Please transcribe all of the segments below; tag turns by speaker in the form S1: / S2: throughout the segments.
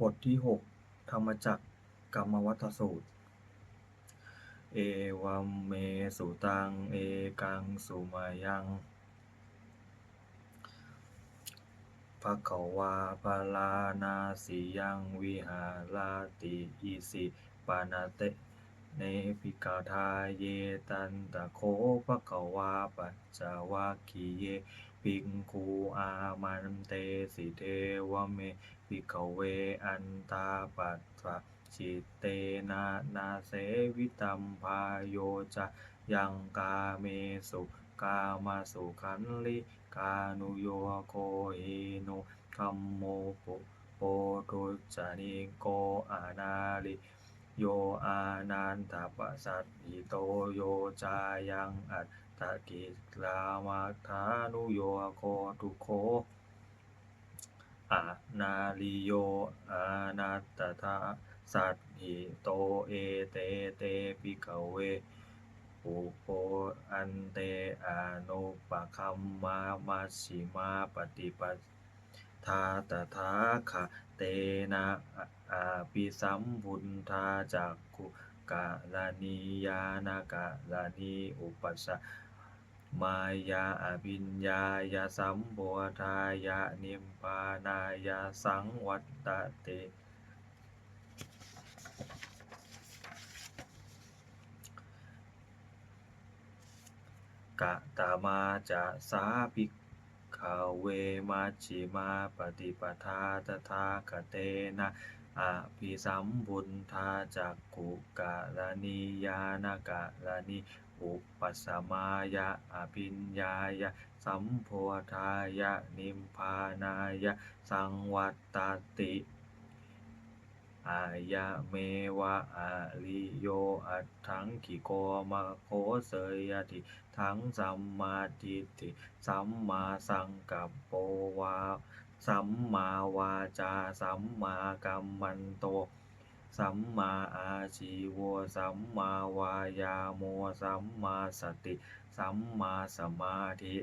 S1: บทที่ 6 ธรรมจักรกรรมวัฏสูตร เอวัมเมสุตัง เอกังสุมายังภะคะวาปะลานาสิยังวิหารติอิสิปานาเตเนปิกาทาเยตันตะโคภะคะวาปัจจวัคคีเยภิกขุอามันเตสิเทวเม ภิกขเวอันตาปัสสะจิตเตนะนาเสวิตัมพาโยจะยังกาเมสุกามาสุขันลิกานุโยโคหิโนคัมโมปุโปทุจานิโกอานาลิโยอานันทปัสสัตหิโตโยจายังอัตตกิลามัฏฐานุโยโคทุโค อานาลิโยอานัตตถาสัตหิโตเอเตเตปิกเวปุโพอันเตอนุปะคัมมามัชชิมาปฏิปัทาตถาคเตนะอาปิสัมพุนทาจักขุกะลานิยานากะลานิอุปัสสะ มายาอภิญญายาสัมโพธายะนิมปานายาสังวัตตเตกะตามาจะสาภิกขเวมัชิมาปฏิปทาตถาคเตนะอาภิสัมพุนทาจักขุกะลานิยานากะลานิ อุปัสสมายะอภิญญายะ สัมโพธายะ นิมพานายะ สังวัตตติอายะเมวะอาลิโยอัตถังขิโกมะโคเสยติ ทั้งสัมมาทิฏฐิสัมมาสังกัปโปวา สัมมาวาจา สัมมากัมมันโต สัมมาอาชีวสัมมาวายาโมสัมมาสติ สัมมาสมาธิ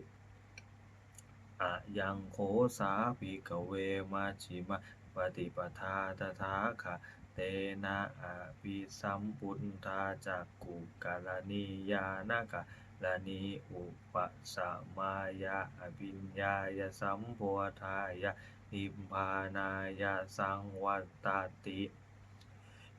S1: อะยังโคสาภิกเวมัชชิมาปฏิปทาตถาคะเตนะอะภิสัมพุนทาจักกุกะลนิยานากะลานิอุปสมายะอภิญญายะสัมโพธายะนิพพานายะสังวัตตติ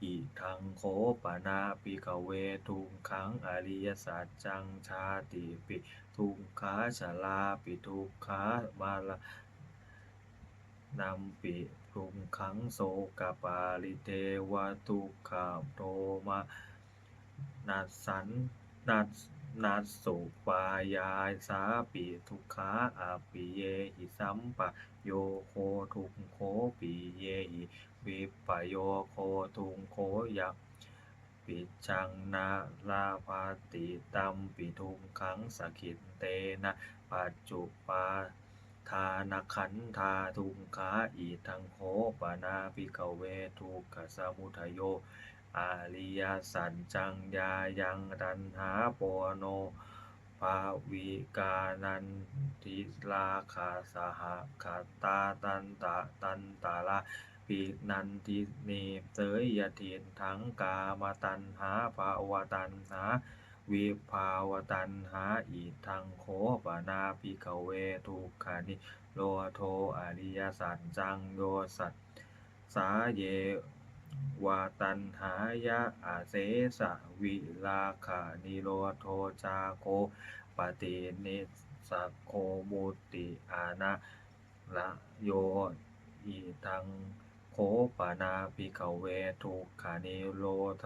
S1: อิทังโคปนาปิกเวทุงขังอริยสัจจังชาติปิทุกขาชลาปิทุกขามาลนำปิทุงขังโสกปาลิเทวทุกขโทมานัสสันนัส นัสสุปายาสาปิทุกขาอาปิเยหิสัมปะโยโคทุกโคปิเยหิวิปโยโคทุงโคยักปิชังนาลาภาติตัมปิทุงขังสกินเตนะปัจจุปาทานขันธาทุงขาอีทังโคปนาปิกเวทุกขสมุทโย อาริยสัจจังยายังตันหาปโนภาวิกานันทิลาคาสหคาตาตันตะตันตาลาปินันทิเนเสยยทินทั้งกามตันหาภาวตันหา วิภาวตันหาอีทังโคปนาภิกขเวทุกขานิโลโทอริยสัจจังโยสัตสาเย วาตันหายะอาเสสะวิลาขานิโรโทจาโคปฏินิสสโคมุติอานะละโยอีทังโคปนาภิกเวทุกขานิโรธ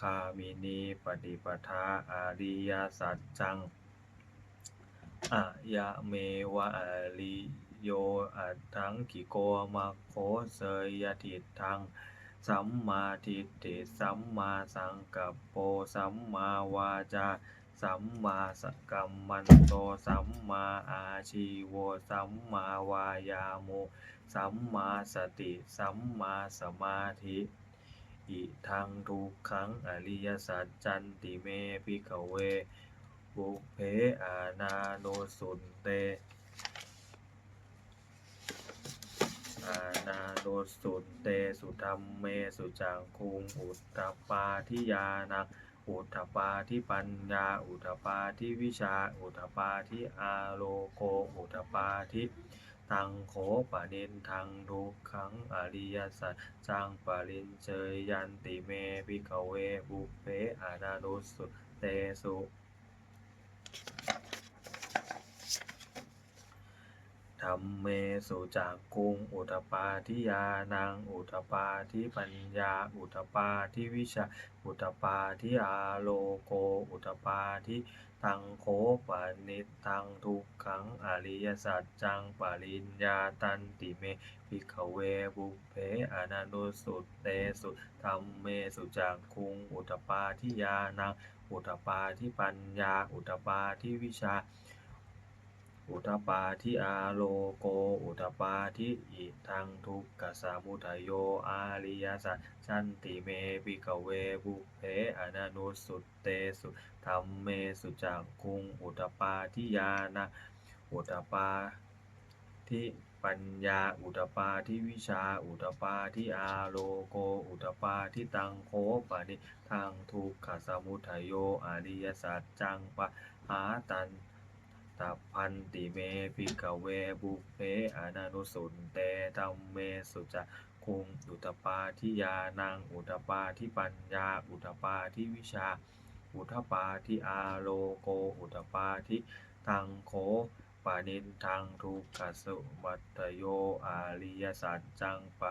S1: คามินีปฏิปทาอาริยสัจจังอะยะเมวะอาลิโยอัตถังกิโกมะโคเสยทิทัง สัมมาทิฏฐิสัมมาสังกัปโปสัมมาวาจา สัมมาสกัมมันโต สัมมาอาชีโว สัมมาวายาโม สัมมาสติ สัมมาสมาธิอิทังทุกขังอริยสัจจันติเมภิกขเวบุเพอานาโนสุนเต อานาโนสุตเตสุธรรมเมสุจังคุงอุตตปาทิยานังอุทธปาทิปัญญา อุทธปาทิวิชา อุทธปาทิอาโลโก อุทธปาทิตังโขปะนินทังทุกขังอริยสัจจังปรินเจยยันติเมพิกเวบุเพอานาโนสุเตสุ ธรรมเมสุจักกุงอุทปาทิยานังอุทปาทิปัญญา อุทปาทิวิชา อุทปาทิอาโลโก อุทปาทิตังโคปานิตังทุกขังอริยสัจจังปริญญาตันติเมพิกเวบุเพอนันตุสุตเตสุธรรมเมสุจักคุง อุทปาทิยานังอุทปาทิปัญญา อุทปาทิวิชา อุทปาทิอาโลโก อุทปาทิอิทังทุกขสามุทัยโย อาริยสัจจันติเมปิกเวบุเพอนันตุสุตเตสุธรรมเมสุจักคุง อุทปาทิยานะ อุทปาทิปัญญา อุทปาทิวิชา อุทปาทิอาโลโก อุทปาทิตังโคปะนิทังทุกขสมุทัยโย อาริยสัจจังปะหาตัน ตัพพันติเมพิกเวบุเพอนานุสุนเตธัมเมสุจะคุงอุตปาทิยานังอุตปาทิปัญญา อุตปาทิวิชา อุทปาทิอาโลโก อุตปาทิตังโคปานินทังทุกขสุมัตตโยอาริยสัจจังปะ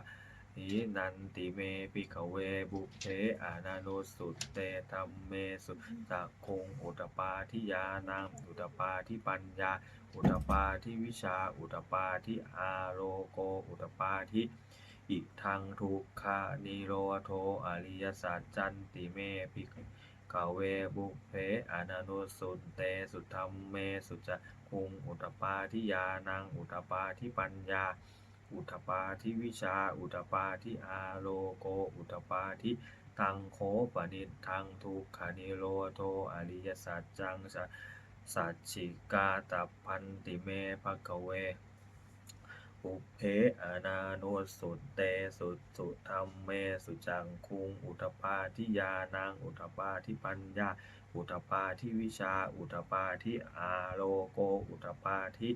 S1: หินันติเมปิกเวบุเพอานานุสุตเตธัมเมสุจักคงอุตปาทิยานังอุตปาทิปัญญา อุตปาทิวิชา อุตปาทิอาโลโก อุตปาทิอิทังทุกขานิโรโทอริยสัจจันติเมปิกเวบุเพอานานุสุตเตสุธรรมเมสุจักคุงอุตปาทิยานังอุตปาทิปัญญา อุทปาทิวิชา อุทปาทิอาโลโก อุทปาทิตังโคปนิทังทุกขานิโรโทอริยสัจจังสัสัจฉิกาตัพันติเมภะคะเว อุเพอนาโนสุตเตสุสุธรรมเมสุจังคุง อุทปาทิยานังอุทปาทิปัญญา อุทปาทิวิชา อุทปาทิอาโลโก อุทปาทิ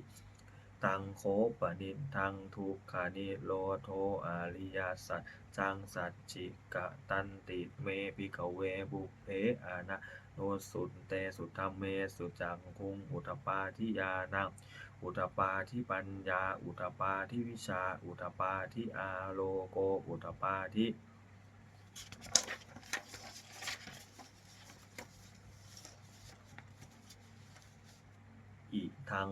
S1: ตังโคปนิทังทุกขานิโรโทอาริยสัจจังสัจจิกะตันติเมปิกเวบุเพอานาโนสุนเตสุธรรมเมสุจังคุงอุทปาทิยานังอุทปาทิปัญญา อุทปาทิวิชา อุทปาทิอาโลโกอุทปาทิอิทัง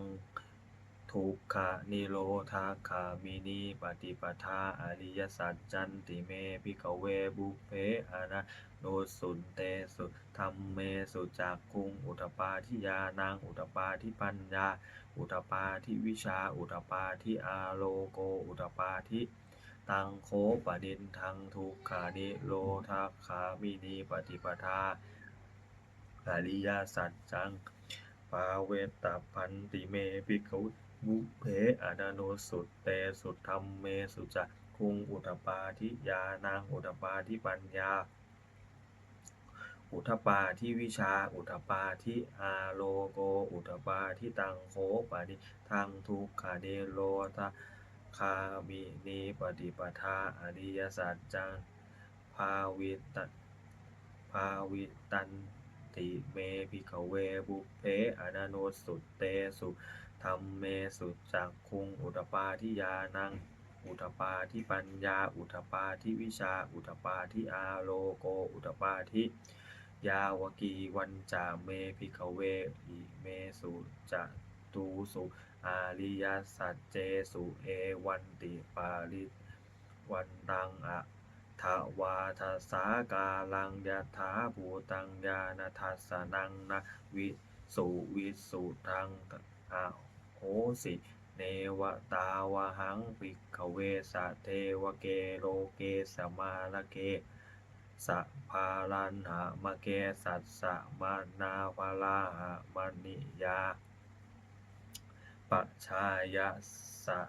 S1: ทุกขะนิโรธาคามินีปฏิปทาอริยสัจจันติเมพิกเวบุเพอานาโนสุนเตสุธรรมเมสุจักคุงอุทปาทิยานังอุทปาทิปัญญา อุทปาทิวิชา อุทปาทิอาโลโก อุทปาทิตังโคปดินทังทุกขานิโรธาคามินีปฏิปทาอริยสัจจังปาเวตตพันติเมภิกุ พเพอนาโนสุตเตสุธรรมเมสุจักคุงอุทปาทิยานังอุทปาทิปัญญา อุทปาทิวิชา อุทปาทิอาโลโก อุทปาทิตังโคปานิทังทุกขานิโรธาคามินีปฏิปทาอริยสัจจังภาวิตภาวิตันติเมภิกขเวบุเพอนาโนสุตเตสุ ธรรมเมสุจักคุง อุทปาทิยานัง อุทปาทิปัญญา อุทปาทิวิชา อุทปาทิอาโลโก อุทปาทิยาวกีวันจาเมภิกเวอิเมสุจะตูสุอาริยสัจเจสุเอวันติปาริวันตังอะทวาทสากาลังยถาภูตังญาณทัสสนังนะวิสุวิสุทังอะโห สิ เนวตาวหังปิกเวสะเทวเกโลเกสมาลเกสัพาลันหามะเกสัสสะมานาภาลาหามณิยาปัจชายะสะ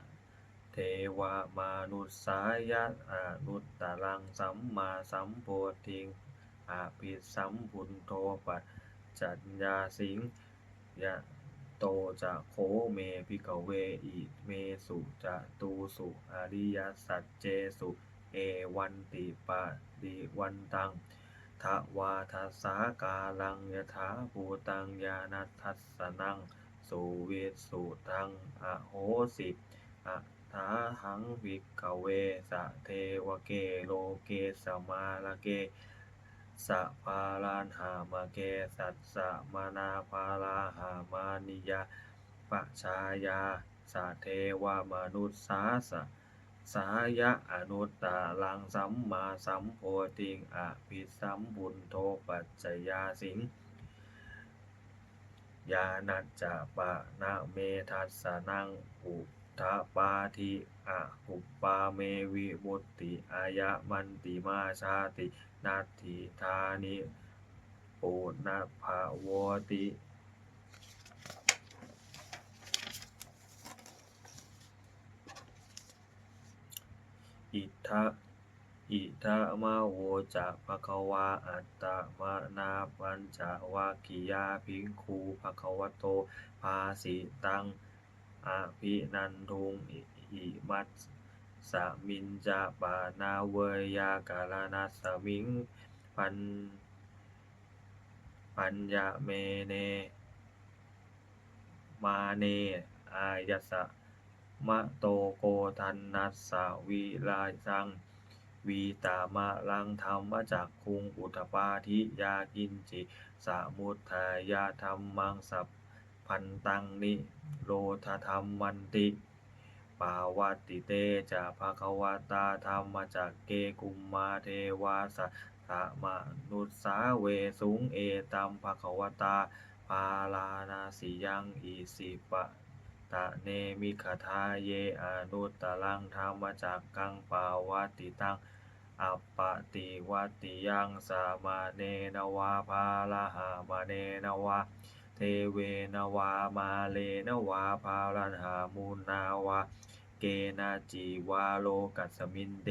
S1: เทวามนุสายะอนุตตรังสัมมาสัมโพธิงอาภิสัมพุนโทปัจจัญญาสิงยะ โตจะโคเมพิกเวอิเมสุจะตูสุอริยสัจเจสุเอวันติปะดิวันตังทวาทัสสากาลังยถาภูตังญาณทัสสนังสุเวสุทังอโหสิอะทาหังวิกเวสะเทวเกโลเกสมาลเกสะพาลานหา มเกสัสสะมนาภาลาหามานิยาปะชายาสะเทวมนุษสาสะสายะอนุตตาลังสัมมาสัมโพธิงอภิสัมบุญโทปัจจยาสิงยานัจจะปะนะเมทัสสนังอุทาปาทิอะหุปปาเมวิมุติอายะมันติมาชาตินัตถิธานิ ปุณณภาวติอิทะอิทะมาโวจะภะคะวาอัตตมานาปัญจวัคคียาภิกขุภะคะวะโตภาสิตังอภินันทุงอิมัสสมินจะปานาเวยากาลนัสสมิงปัญ ปัญญเมเน มาเน อายสะมะโตโกทันนัสสะวิลาสัง วีตามะลังธรรมจักคุงอุทปาทิยากินจิสมุทายาธรรมังสัพพันตังนิโรธธรรมมันติ ปาวัติเตจะภะคะวตาธรรมจักเกกุมมาเทวาส สมนุสาเวสุงเอตัมภะควตาปาลานาสิยังอิสิปะตะเนมิขทาเยอนุตตรังธรรมจักกังปาวติตังอัปปติวัติยังสามาเนนวาภาลาหามาเนนวาเทเวนวามาเลนวาภาลันหามูนาวาเกนาจีวาโลกัสมินเด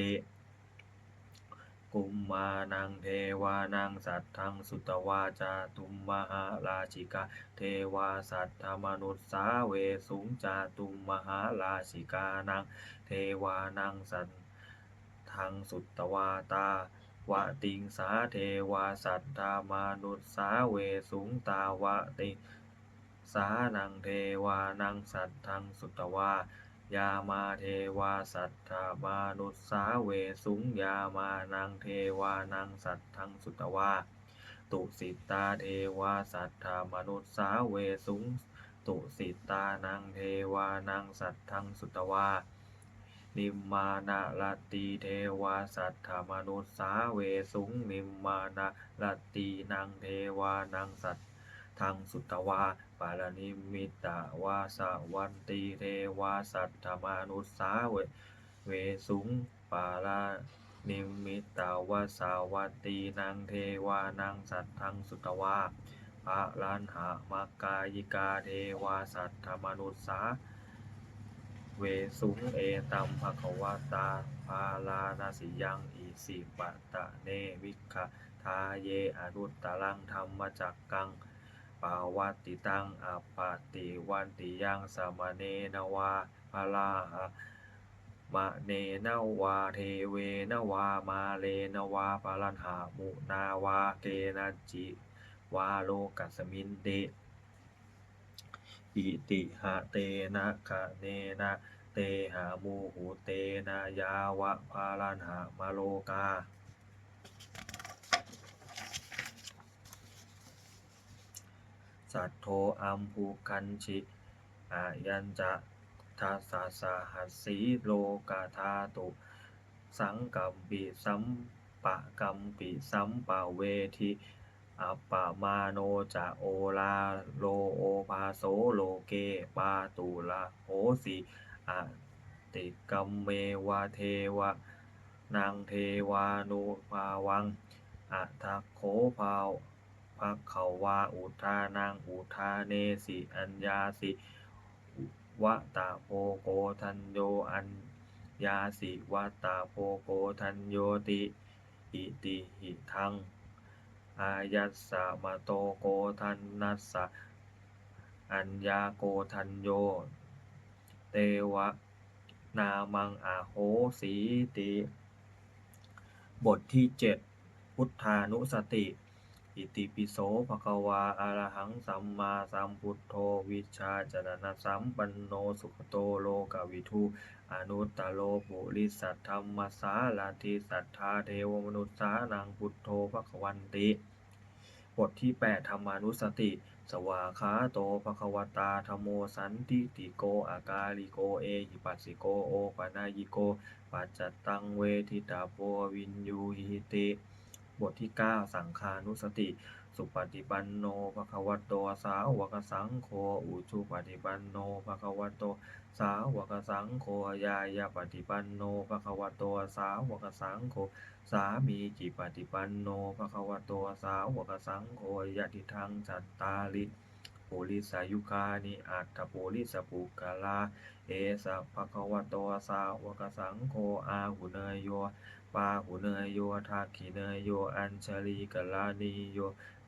S1: กุมมานังเทวานังสัตทังสุตวาจาตุมมหาราชิกา เทวาสัตธมนุษสาเวสุงจาตุมมหาราชิกานังเทวานังสัตทังสุตวาตาวะติงสาเทวาสัตธามนุษสาเวสุงตาวะติสานังเทวานังสัตทังสุตวา ยามาเทวาสัตถามานุสสาเวสุงยามานังเทวานังสัตทังสุตวาตุสิตาเทวาสัตถามนุสสาเวสุงตุสิตานังเทวานังสัตทังสุตวานิมมานะลตีเทวาสัตถามนุสสาเวสุงนิมมานะลตีนังเทวานังสัต ทังสุตวาปาลนิมิตตวาสวันตีเทวาสัตถมานุสสาเวเวสุงปาลานิมิตตวาสาวัตีนางเทวานังสัตทังสุตวาปะลันหามากายิกาเทวาสัตถมนุสสาเวสุงเอตัมภะควตาภาลานาสิยังอิสิปะตะเนวิคขทาเยอนุตตรังธรรมจักกัง ปาวัตติตังอัปปติวันติยังสมเนนวาภาลาหะมะเนนวาเทเวนวามาเลนวาภาลันหามุนาวาเกนะจิวาโลกัสมินเดอิติหะเตนะคะเนนะเตหามูหูเตนะยาวะพาลันหามโลกา สัทโทอัมภูคันชิอายัญจะทัสสะสหัสสีโลกาธาตุ สังกัมปิสัมปะกัมปิสัมปะเวทิอัปปะมาโนจะโอลาโลโอภาโสโลเกปาตุละโหสิอติกัมเมวะเทวะนางเทวานุภาวังอัทัคโคภาว ภะเขาวาอุทานังอุทาเนสิอัญญาสิวะตะโพโกทันโยอัญยาสิวัตตาโพโกทันโยติอิติหิทังอายัสสะมะโตโกทันนัสสะอัญญาโกทันโย เตวะนามังอาโหสีติ บทที่เจ็ดพุทธานุสติ อิติปิโสภควาอะรหังสัมมาสัมพุทโธวิชาจรณะสัมปันโนสุขโตโลกวิทูอนุตตโลปุริสัทธรรมสาลาธิสัทธาเทวมนุษสานังพุทโธภควันติบทที่ 8 ธรรมานุสติ สวาขาโตภควตาธรรมโมสันติติโก อากาลิโก เอหิปัสสิโก โอปนายิโก ปัจจตังเวทิตาโพวินยูหิติ บทที่ 9 สังคานุสติ สุปฏิปันโนภควตโตสาวกสังโฆอุชุปฏิปันโนภควตโตสาวกสังโฆยายาปฏิปันโนภควตโตสาวกสังโฆสามีจิปฏิปันโนภควตโตสาวกสังโฆยะติทังจัตตาลิปุริสายุคานิอัตถปุริสปุกลา เอสะภะคะวะโตสาวกสังโฆอาหุเนยโย ปาหุเนยโยทักขิเนยโย อัญชลีกลานีโย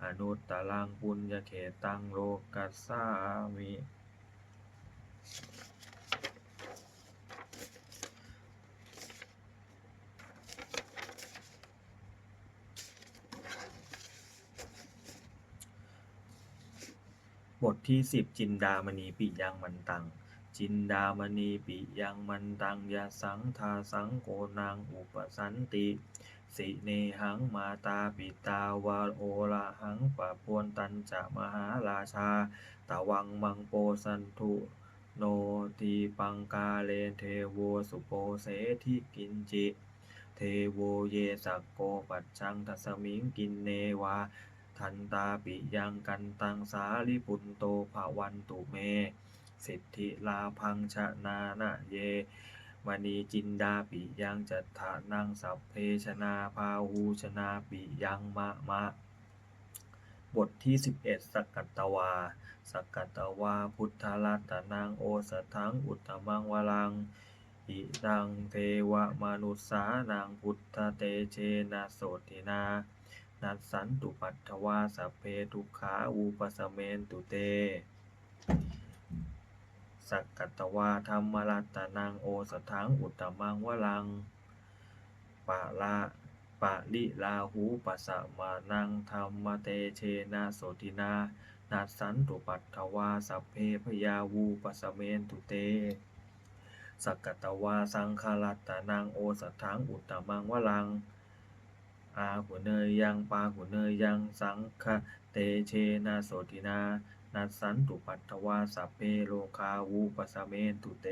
S1: อนุตตรังปุญญเขตังโลกัสสามิบทที่สิบจินดามณีปิยังมันตัง จินดามณีปิยังมันตังยะสังทาสังโกนางอุปสันติ สิเนหังมาตาปิตาวาโอระหังปะพวนตันจะมหาราชา ตะวังมังโปสันทุโนทีปังกาเลเทโวสุโปเสทิกินจิ เทโวเยสักโกปัจชังทัสมิงกินเนวา ทันตาปิยังกันตังสาลิปุนโตภาวันตุเม สิทธิลาพังชนานะเยมณีจินดาปิยังจัตถานังสัพเพชนาพาหูชนาปิยังมะมะ บทที่ 11สกกัตตวาสกกัตตวา พุทธลัตนังโอสถังอุตตมังวลังอิตังเทวมนุสสานังพุทธเตเชนะโสตินา นัสสันตุปัตถวาสัพเพทุขาอูปสเมนตุเต สักกัตวาธรรมรัตนังโอสถังอุตตมังวลังปะละปะลิลาหูปัสสะมานังธรรมเตเชนะโสตินานัสสันตุปัตถวาสัพเพพยาวูปัสเมนตุเตสักกัตวาสังฆรัตนังโอสถังอุตตมังวลัง อาหุเนยยังปาหุเนยยังสังฆเตเชนะโสตินา นัสสันตุปัตถวาสัพเพโลคาวูปสเมนตุเต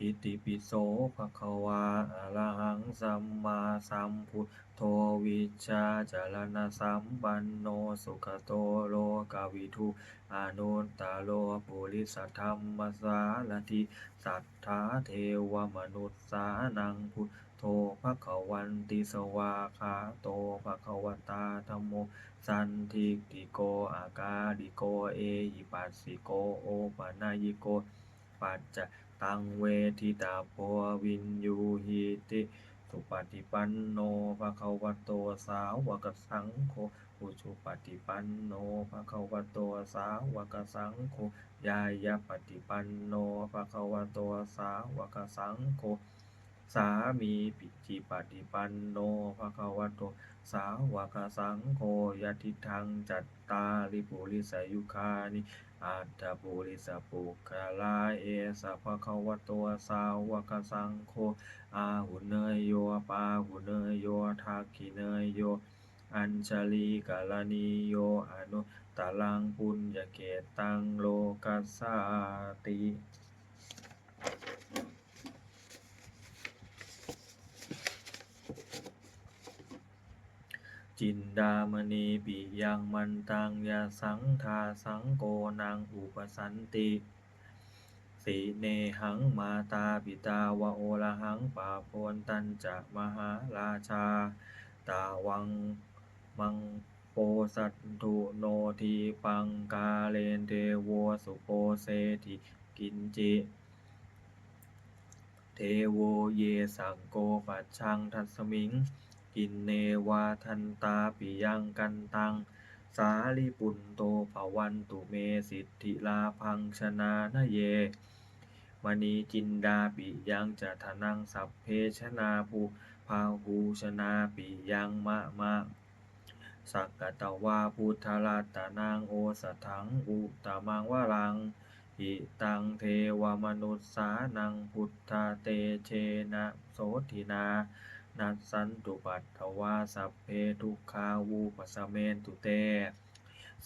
S1: อิติปิโสภะคะวาอะระหังสัมมาสัมพุทโธวิชาจารณะสัมปันโนสุขโตโลกวิทูอนุตตโลปุริสธรรมสารทิสัทธาเทวมนุษสานังพุท โธภะคะวันติสวาคาโตภะคะวตาธัมโมสันทิติโกอากาลิโกเอหิปัสสิโกโอปะนายิโก ปัจจตังเวทิตาโพวินยูหิติสุปฏิปันโนภะคะวะโตสาวกสังโฆอุชุปฏิปันโนภะคะวะโตสาวกสังโฆยายาปฏิปันโนภะคะวะโตสาวกสังโฆ สามีปิจิปฏิปันโนภะคะวะโต สาวกสังโฆยะทิทังจัตตาลิปุริสายุคานิอัตถปุริสปุคลาเอสะภะคะวะโตสาวกสังโฆอาหุเนยโยปาหุเนยโยทักขิเนยโยอัญชลีกาลนีโยอนุตตรังปุญญเกตังโลกัสสติ จินดามณีปิยังมันตังยาสังทาสังโกนังอุปสันติสีเนหังมาตาปิตาวะโอระหังป่าโพนตันจะมหาราชา ตาวังมังโปสัตถุโนทีปังกาเลนเทโวสุโปเสทิกินจิ เทโวเยสังโกปัชชังทัสมิง กินเนวาทันตาปิยังกันตัง สาลิปุนโตภวันตุเมสิทธิลาพังชนะนะเยมณีจินดาปิยังจะทนังสัพเพชนาภูพาหูชนาปิยังมะมะสักกตวาพุทธรัตนางโอสถังอุตมังวรังหิตังเทวมนุษสานังพุทธเตเชนะโสทินา นัสสันตุปัตถวาสัพเพทุกขาวูปัสเมนตุเต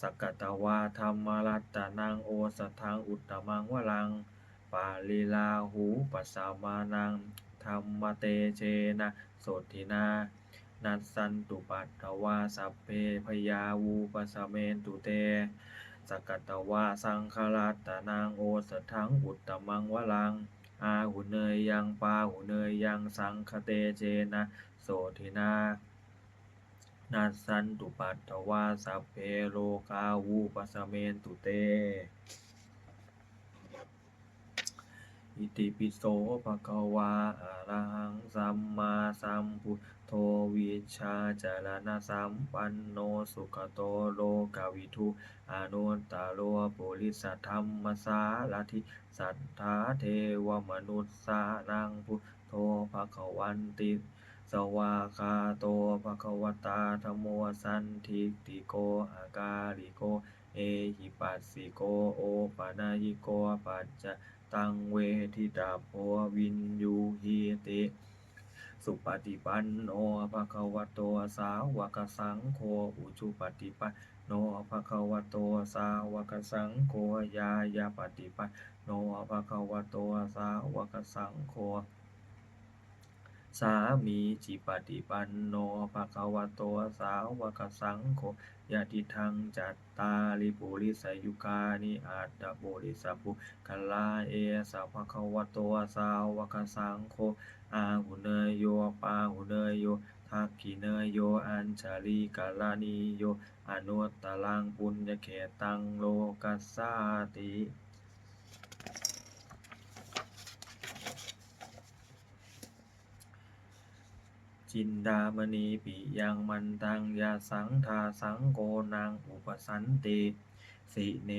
S1: สกตวาธรรมรัตนังโอสถังอุตตมังวรัง ปาลิลาหูปัสสามานังธรรมเตเชนะโสทินา นัสสันตุปัตถวาสัพเพพยาวูปัสเมนตุเตสกตวาสังครัตตนางโอสถังอุตตมังวลัง อาหุเนยยังปาหุเนยยังสังคเตเจนะโสทินานาสสันตุปัตถวาสัพเพโลกาวูปสเมนตุเต อิติปิโสภะคะวาอะระหังสัมมาสัมพุทโธวิชาจารณสัมปันโนสุขโตโลกวิทูอนุตตโรปุริสธรรมสารทิสัทธาเทวมนุษสานังพุทโธภะคะวันติสวาคาโตภะคะวตาธโมสันทิติโกอากาลิโก เอหิปัสสิโกโอปะนายิโกปัจจ ตังเวทิตาโพวินยูหีติสุปฏิปันโนภะคะวะโตสาวกสังโฆอุชุปฏิปันโนภะคะวะโตสาวกสังโฆยายาปฏิปันโนภะคะวะโตสาวกสังโฆสามีจิปฏิปันโนภะคะวะโตสาวกสังโฆ ยะติทังจัตตาริปุริสยุคานิอัตตปุริสปุกลาเอสาภะคะวะตัวสาวกสังโฆอาหุเนยโยปาหุเนยโยทักขิเนยโยอัญชลีกาลานิโยอนุตตลังปุญญเขตังโลกัสสาติ จินดามณีปิยังมันตังยาสังทาสังโกนังอุปสันติสิเน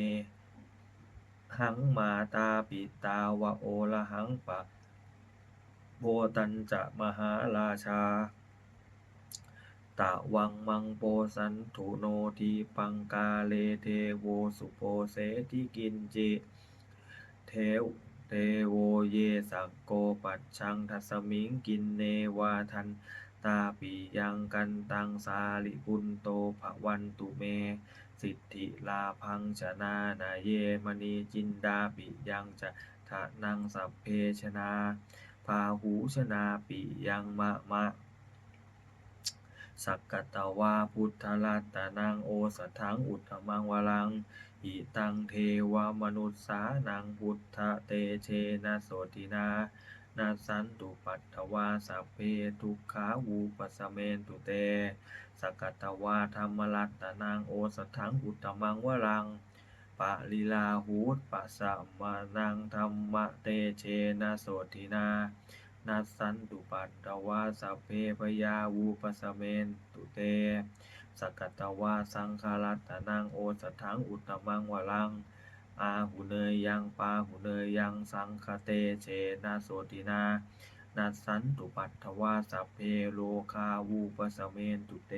S1: หังมาตาปิตาวะโอละหังปะโบตันจะมหาราชา ตะวังมังโปสันถุโนทีปังกาเลเทโวสุโปเสทิกินจิเทวเทโวเยสักโกปัชชังทัสมิงกินเนวาทัน ตาปิยังกันตังสาลิปุนโตภวันตุเม สิทธิลาพังชนานาเยมณีจินดาปิยังจะทะนังสัพเพชนาพาหูชนาปิยังมะมะ สักกตวาพุทธรัตนังโอสถังอุตมังวรังหิตังเทวมนุษสานังพุทธเตเชนะโสตินา นาสันตุปัตถวาสัพเพทุกขาวูปสเมนตุเตสกตวาธรรมรัตนังโอสถังอุตมังวรังปะลีลาหูตปะสะมานังธรรมเตเชนะโสตินานัสสันตุปัตตวาสัพเพพยาวูปสเมนตุเตสกตวาสังคารัตนังโอสถังอุตตมังวรัง อาหุเนยยังปาหุเนยยังสังคเตเชนะโสตินานัสสันตุปัตถวาสัพเพโลคาวูปสเมนตุเต